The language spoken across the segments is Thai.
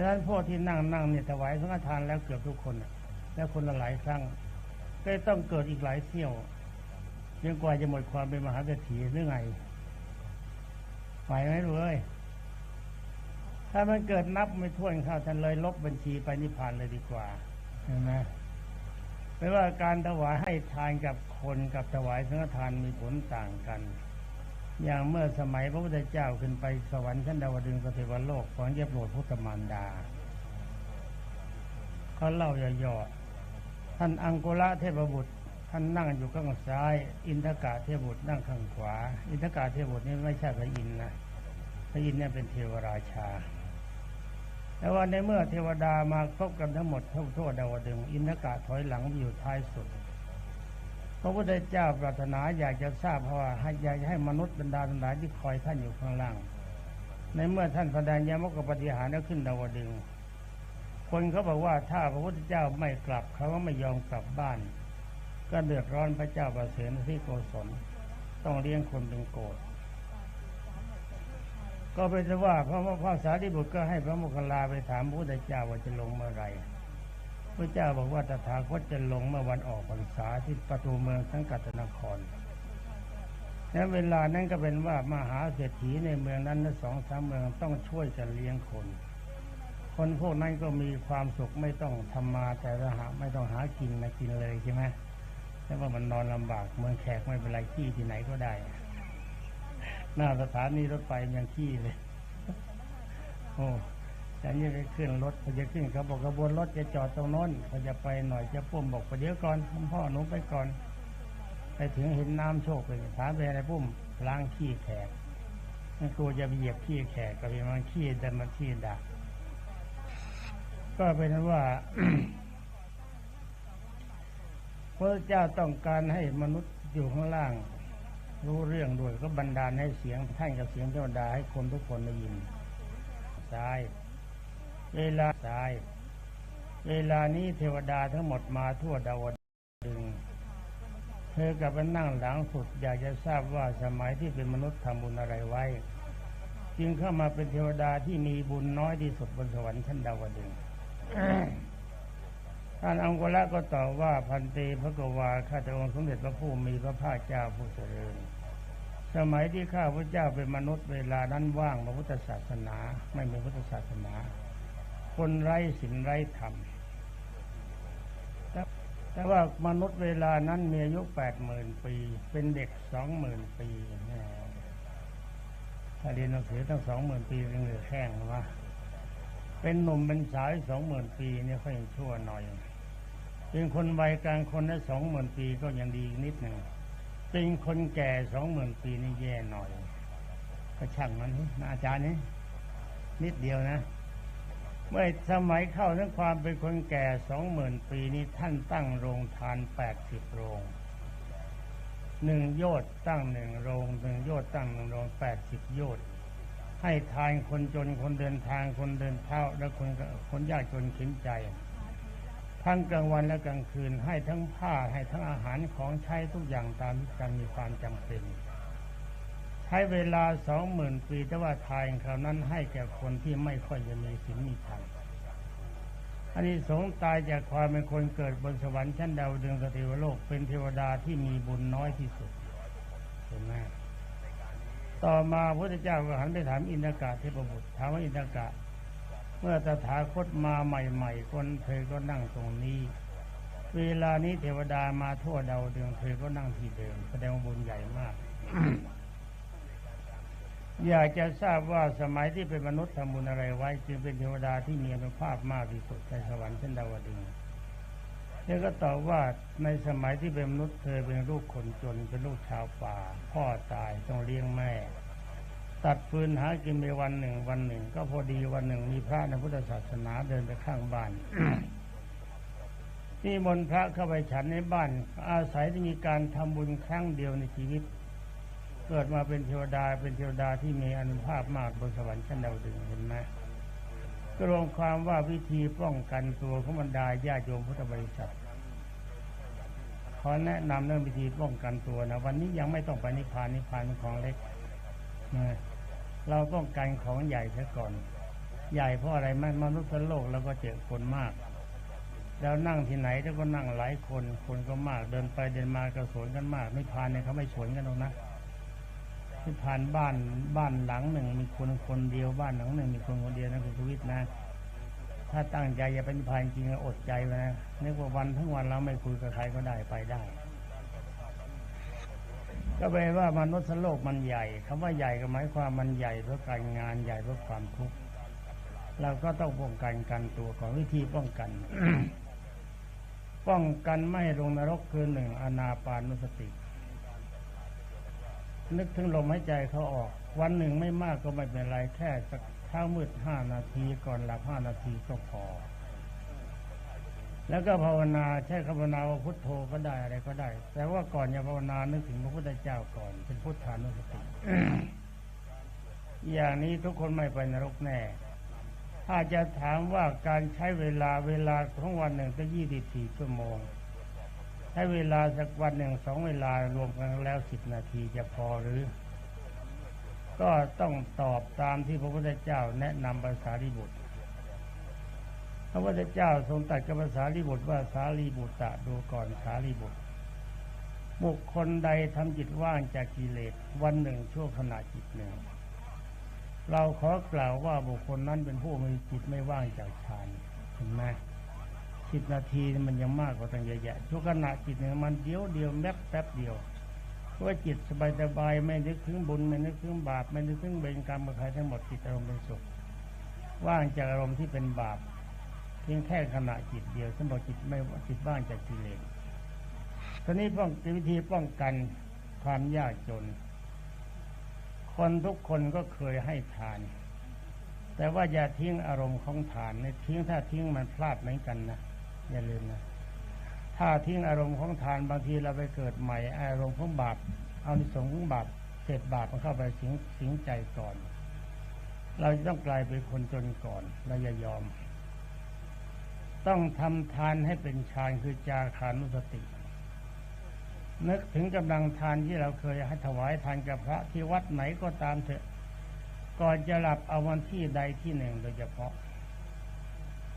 ะนั้นพวกที่นั่งนั่งเนี่ยถวายสังฆทานแล้วเกือบทุกคนแล้วคนละหลายครั้งก็ต้องเกิดอีกหลายเที่ยวยังกว่าจะหมดความเป็นมหาเศรษฐีหรือไงไหวไหมรู้เอ้ยถ้ามันเกิดนับไม่ถ้วนเข้าท่านเลยลบบัญชีไปนิพพานเลยดีกว่าเห็นไหมไม่ว่าการถวายให้ทานกับคนกับถวายสังฆทานมีผลต่างกัน อย่างเมื่อสมัยพระพุทธเจ้าขึ้นไปสวรรค์ชั้นดาวดึงสเทวโลกของจะโปรดพุทธมารดาเขาเล่าย่อๆท่านอังกุระเทพบุตร ท่านนั่งอยู่ข้างซ้าย อินทกะเทพบุตรนั่งข้างขวา อินทกะเทพบุตรนี่ไม่ใช่พระอินทร์นะพระอินทร์เนี่ยเป็นเทวราชาแต่ว่าในเมื่อเทวดามาครบกันทั้งหมดทั่วทั่วดาวดึงอินทกะถอยหลังอยู่ท้ายสุด พระพุทธเจ้าปรารถนาอยากจะทราบเพราะว่าให้อยากจะให้มนุษย์บรรดาทั้งหลายที่คอยท่านอยู่ข้างล่าง ในเมื่อท่านแสดงยมกปฏิหารแล้วขึ้นดาวดึง คนเขาบอกว่าถ้าพระพุทธเจ้าไม่กลับเขาก็ไม่ยอมกลับบ้าน ก็เดือดร้อนพระเจ้าประเสนที่โกศลต้องเลี้ยงคนเป็นโกรธก็เป็นว่าพระพระสารีบุตรก็ให้พระโมคคัลลาไปถามพระพุทธเจ้าว่าจะลงเมื่อไหร่ พระเจ้าบอกว่าตถาคตจะลงเมื่อวันออกพรรษาที่ประตูเมืองสังกัตนครและเวลานั้นก็เป็นว่ามหาเศรษฐีในเมืองนั้นทั้งสองสามเมืองต้องช่วยกันเลี้ยงคน คนพวกนั้นก็มีความสุขไม่ต้องทำมาแต่ละหาไม่ต้องหากินนะกินเลยใช่ไหมแต่ว่ามันนอนลำบากเมืองแขกไม่เป็นไรขี้ที่ไหนก็ได้ หน้าสถานีรถไฟยังขี้เลย โอ้ แต่นี่ไปขึ้นรถพอจะขึ้นเขาบอกกระบวนรถจะจอดตรงโน้นพอจะไปหน่อยจะปุ่มบอกไปเดี๋ยวก่อนพ่อหนูไปก่อน ไปถึงเห็นน้ำโชกไปถามไปอะไรปุ่มล้างขี้แขกนั่นกลัวจะไปเหยียบขี้แขกก็เป็นมันขี้แต่มันขี้ดักก็เป็นว่าพระเจ้าต้องการให้มนุษย์อยู่ข้างล่าง รู้เรื่องด้วยก็บันดาลให้เสียงท่านกับเสียงเทวดาให้คนทุกคนได้ยิน ซ้าย เวลาซ้าย เวลานี้เทวดาทั้งหมดมาทั่วดาวดึง เธอกับมันนั่งหลังสุด อยากจะทราบว่าสมัยที่เป็นมนุษย์ทำบุญอะไรไว้ จึงเข้ามาเป็นเทวดาที่มีบุญน้อยที่สุดบนสวรรค์ชั้นดาวดึงท่านอังกุละก็ตอบว่าพันเตพระกวาข้าแต่องค์สมเด็จพระผู้มีพระภาคเจ้าผู้เจริญสมัยที่ข้าพระเจ้าเป็นมนุษย์เวลานั้นว่างพระพุทธศาสนา ไม่มีพุทธศาสนา คนไร้ศีลไร้ธรรมแต่แต่ว่ามนุษย์เวลานั้นมีอายุแปดหมื่นปี เป็นเด็กสองหมื่นปีถ้าเรียนหนังสือตั้งสองหมื่นปีเป็นเหลือแข้งหรือวะเป็นหนุ่มเป็นสาวสองหมื่นปีเนี่ยเขายังชั่วหน่อย เป็นคนวัยกลางคนได้สองหมื่นปีก็ยังดีนิดหนึ่ง เป็นคนแก่สองหมื่นปีนี่แย่หน่อย ก็ช่างมันนะอาจารย์นี่นิดเดียวนะ เมื่อสมัยเข้าทั้งความเป็นคนแก่สองหมื่นปีนี้ท่านตั้งโรงทานแปดสิบโรงหนึ่งโยชน์ตั้งหนึ่งโรงหนึ่งโยชน์ตั้งหนึ่งโรงแปดสิบโยชน์ให้ทานคนจนคนเดินทางคนเดินเท้าและคนคนยากจนข็นใจ ทั้งกลางวันและกลางคืนให้ทั้งผ้าให้ทั้งอาหารของใช้ทุกอย่างตามที่การมีความจำเป็น ช้เวลาสองหมื่นปีแต่ว่าทานคราวนั้นให้แก่คนที่ไม่ค่อยจะมีศีลมีธรรมอันนี้สงส์ตายจากความเป็นคนเกิดบนสวรรค์ชั้นดาวดึงสเทวโลกเป็นเทวดาที่มีบุญน้อยที่สุดเห็นไหมต่อมาพระพุทธเจ้าก็หันไปถามอินทกะเทพบุตรถามว่าอินทกะ เมื่อตถาคตมาใหม่ๆคนเธอก็นั่งตรงนี้ เวลานี้เทวดามาทั่วดาวดึงเธอก็นั่งที่เดิมแสดงบุญใหญ่มาก อยากจะทราบว่าสมัยที่เป็นมนุษย์ทำบุญอะไรไว้ จึงเป็นเทวดาที่มีอนุภาพมากที่สุดในสวรรค์เช่นดาวดึงส์เธอก็ตอบว่าในสมัยที่เป็นมนุษย์เธอเป็นลูกคนจนเป็นลูกชาวป่า พ่อตายต้องเลี้ยงแม่ ตัดฟืนหากินไปวันหนึ่งวันหนึ่ง ก็พอดีวันหนึ่งมีพระในพุทธศาสนาเดินไปข้างบ้านนี่มนพระเข้าไปฉันในบ้าน อาศัยที่มีการทำบุญครั้งเดียวในชีวิต เกิดมาเป็นเทวดาเป็นเทวดาที่มีอนุภาพมากบนสวรรค์ชั้นดาวดึงส์เห็นไหมก็รวมความว่าวิธีป้องกันตัวของบรรดาญาติโยมพุทธบริษัทขอแนะนำเรื่องวิธีป้องกันตัวนะวันนี้ยังไม่ต้องไปนิพพานนิพพานเป็นของเล็กนะเราป้องกันของใหญ่ซะก่อน ใหญ่เพราะอะไรไหมมนุษย์โลกเราก็เจอคนมาก แล้วนั่งที่ไหนแล้วก็นั่งหลายคนคนก็มากเดินไปเดินมาก็สวนกันมากไม่พานเนี่ยเขาไม่สวนกันหรอกนะ ที่ผ่านบ้านบ้านหลังหนึ่ง มีคนคนเดียวบ้านหลังหนึ่ง มีคนคนเดียวนะคุณทวิตนะ ถ้าตั้งใจอย่าเป็นพานจริงอดใจไว้นะนึกว่าวันทั้งวันเราไม่คุยกับใครก็ได้ไปได้ ก็แปลว่ามนุษย์โลกมันใหญ่คำว่าใหญ่ก็หมายความมันใหญ่เพราะการงานใหญ่เพราะความทุกข์เราก็ต้องป้องกันกันตัวก่อนวิธีป้องกัน ป้องกันไม่ลงนรกคือหนึ่งอนาปานุสติ นึกถึงลมหายใจเขาออก วันหนึ่งไม่มากก็ไม่เป็นไรแค่สักเช้ามืดห้านาทีก่อนหลับห้านาทีก็พอ แล้วก็ภาวนาใช้คำภาวนาว่าพุทโธก็ได้อะไรก็ได้ แต่ว่าก่อนจะภาวนานึกถึงพระพุทธเจ้าก่อน เป็นพุทธานุสติอย่างนี้ทุกคนไม่ไปนรกแน่ ถ้าจะถามว่าการใช้เวลาเวลาของวันหนึ่งก็ยี่สิบสี่ชั่วโมง ใช้เวลาสักวันหนึ่งสองเวลารวมกันแล้วสิบนาทีจะพอหรือ ก็ต้องตอบตามที่พระพุทธเจ้าแนะนำภาษาริบุตรพระพุทธเจ้าทรงตรัสกับภาษาริบุตรว่าสารีบุตรดูก่อนสารีบุตร บุคคลใดทำจิตว่างจากกิเลสวันหนึ่งชั่วขณะจิตหนึ่ง เราขอกล่าวว่าบุคคลนั้นเป็นผู้มีจิตไม่ว่างจากฌานเห็นไหม สิบนาทีมันยังมากกว่าตั้งเยอะแยะชั่วขณะจิตหนึ่งมันเดียวเดียวแมบแป๊บเดียวเพราะจิตสบายสบายไม่นึกถึงบุญไม่นึกถึงบาปไม่นึกถึงเบญกรรมกับใครทั้งหมดจิตอารมณ์เป็นสุขว่างจากอารมณ์ที่เป็นบาปเพียงแค่ขณะจิตเดียวสมบอกจิตไม่จิตว่างจากกิเลสทีนี้ป้องวิธีป้องกันความยากจน คนทุกคนก็เคยให้ทาน แต่ว่าอย่าทิ้งอารมณ์ของทานในทิ้งถ้าทิ้งมันพลาดเหมือนกันนะ อย่าลืมนะถ้าทิ้งอารมณ์ของทานบางทีเราไปเกิดใหม่ อารมณ์ของบาปเอานิสงส์ของบาปเศษบาปมันเข้าไปสิงสิงใจก่อน เราจะต้องกลายเป็นคนจนก่อนเราอย่ายอม ต้องทำทานให้เป็นฌานคือจาคานุสตินึกถึงกำลังทานที่เราเคยให้ถวายทานกับพระที่วัดไหนก็ตามเถอะ ก่อนจะหลับเอาวันที่ใดที่หนึ่งโดยเฉพาะ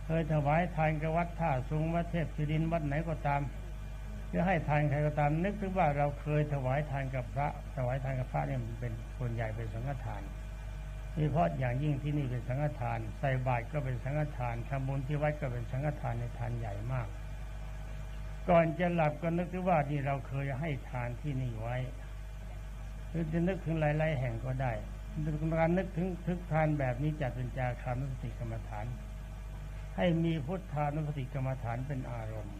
เคยถวายทานกับวัดท่าสุงวัดเทพศิรินวัดไหนก็ตามเพื่อให้ทานใครก็ตาม นึกถึงว่าเราเคยถวายทานกับพระ ถวายทานกับพระเนี่ยมันเป็นคนใหญ่เป็นสังฆทานโดยเฉพาะอย่างยิ่งที่นี่เป็นสังฆทาน ใส่บาตรก็เป็นสังฆทานทำบุญที่วัดก็เป็นสังฆทานในทานใหญ่มาก ก่อนจะหลับก็นึกถึงว่านี่เราเคยให้ทานที่นี่ไว้หรือจะนึกถึงหลายๆแห่งก็ได้การนึกถึงทึกทานแบบนี้จัดเป็นจาคานุสติกรรมฐาน ให้มีพุทธานุสติกรรมฐานเป็นอารมณ์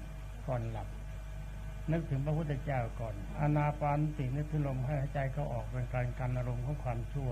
ก่อนหลับ นึกถึงพระพุทธเจ้าก่อน อานาปานสตินึกถึงลมให้หายใจเขาออกเป็นการกันอารมณ์ของความชั่ว